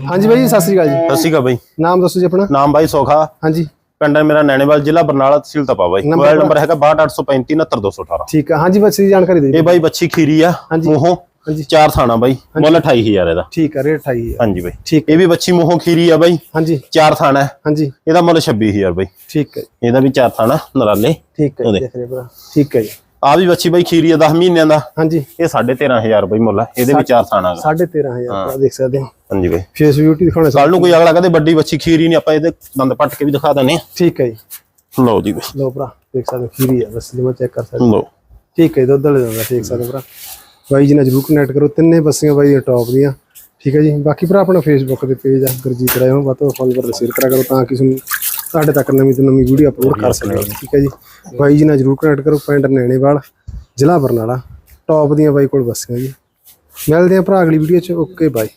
ਹਾਂਜੀ ਬਾਈ ਜੀ ਸਤਿ ਸ੍ਰੀ ਅਕਾਲ ਜੀ। ਸਤਿ ਸ਼੍ਰੀ ਅਕਾਲ ਬਾਈ। ਨਾਮ ਦੱਸੋ ਜੀ ਆਪਣਾ। ਨਾਮ ਬਾਈ ਸੋਖਾ। ਹਾਂਜੀ। ਪਿੰਡ ਹੈ ਮੇਰਾ ਨੈਣੇਵਾਲ ਜ਼ਿਲ੍ਹਾ ਬਰਨਾਲਾ ਤਹਿਸੀਲ ਤਪਾ ਬਾਈ। ਨੰਬਰ ਮੋਬਾਈਲ ਨੰਬਰ ਹੈਗਾ 6235 69218 ਠੀਕ ਆ ਹਾਂਜੀ ਬੱਚੇ ਦੀ ਜਾਣਕਾਰੀ ਦੇ ਇਹ ਦਿਓ ਬਾਈ ਬੱਚੀ ਖੀਰੀ ਆ। ਹਾਂਜੀ। ਮੂੰਹੋਂ ਹਾਂਜੀ। ਚਾਰ ਥਾਣਾ ਬਾਈ। ਮੁੱਲ 28000 ਇਹਦਾ। ਠੀਕ ਆ ਰੇਟ 28 ਹੈ ਹਾਂਜੀ ਬਾਈ। ਠੀਕ ਇਹ ਵੀ ਬੱਚੀ ਮੂੰਹੋਂ ਖੀਰੀ ਆ ਬਾਈ। ਹਾਂਜੀ। ਚਾਰ ਥਾਣਾ। ਹੈ। ਹਾਂਜੀ। ਇਹਦਾ ਮੁੱਲ 26000 ਬਾਈ। ਠੀਕ ਹੈ ਜੀ, ਇਹਦਾ ਵੀ ਚਾਰ ਥਾਣਾ ਨਰਾਲੇ। ਠੀਕ ਹੈ ਜੀ, ਉਹਦੇ। ਦੇਖ ਰਹੇ ਭਰਾ। ਠੀਕ ਹੈ ਜੀ। ਆ ਵੀ ਬੱਚੀ ਬਾਈ ਖੀਰੀ ਆ 10 ਮਹੀਨਿਆਂ ਦਾ। ਹਾਂਜੀ। ਇਹ 13500 ਬਾਈ ਮੁੱਲ ਆ। ਇਹਦੇ ਵੀ ਚਾਰ ਥਾਣਾ ਗਾ। 13500 ਭਰਾ ਦੇਖ ਸਕਦੇ ਹੋ। ਹਾਂਜੀ ਬਾਈ। ਫੇਸ ਬਿਊਟੀ ਦਿਖਾਉਣੇ ਕੱਲ ਨੂੰ ਕੋਈ ਅਗਲਾ ਕਹਦੇ ਵੱਡੀ ਬੱਚੀ ਖੀਰੀ ਨਹੀਂ ਆਪਾਂ ਇਹਦੇ ਦੰਦ ਪੱਟ ਕੇ ਵੀ ਦਿਖਾ ਦਿੰਦੇ ਆ ਠੀਕ ਹੈ ਜੀ। ਲਓ ਜੀ ਬਾਈ। ਲੋ ਭਰਾ ਦੇਖ ਸਕਦੇ ਹੋ ਖੀਰੀ ਆ ਬਸ ਜਿਵੇਂ ਚੈੱਕ ਕਰ ਸਕਦੇ। ਹੋ। ਲਓ। ਠੀਕ ਹੈ ਦੁੱਧ ਵਾਲੇ ਦਾ ਦੇਖ ਸਕਦੇ ਹੋ ਭਰਾ। ਬਾਈ ਜੀ ਨਾਲ ਜਰੂਰ ਕਨੈਕਟ ਕਰੋ ਤਿੰਨੇ ਬੱਸੀਆਂ ਬਾਈ ਦੀਆਂ ਟੌਪ ਦੀਆਂ। ਠੀਕ ਹੈ ਜੀ ਬਾਕੀ ਭਰਾ ਆਪਣਾ ਫੇਸਬੁੱਕ ਤੇ ਪੇਜ ਆ ਗੁਰਜੀਤ ਰਾਏ ਨੂੰ ਵੱਧ ਤੋਂ ਫੋਲੋ ਕਰ ਸ਼ੇਅਰ ਕਰਿਆ ਕਰੋ ਤਾਂ ਕਿ ਤੁਹਾਨੂੰ ਸਾਡੇ ਤੱਕ ਨਵੀਂ ਤੋਂ ਨਵੀਂ ਵੀਡੀਓ ਅਪਲੋਡ ਕਰ ਸਕੀਏ। ਠੀਕ ਹੈ ਜੀ। ਬਾਈ ਜੀ ਨਾਲ ਜਰੂਰ ਕਨੈਕਟ ਕਰੋ ਪਿੰਡ ਨੈਣੇਵਾਲ ਜ਼ਿਲ੍ਹਾ ਬਰਨਾਲਾ। ਟੌਪ ਦੀਆਂ ਬਾਈ ਕੋਲ ਬੱਸੀਆਂ ਜੀ। ਮਿਲਦੇ ਆ ਭਰਾ ਅਗਲੀ ਵੀਡੀਓ ਚ ਓਕੇ ਬਾਈ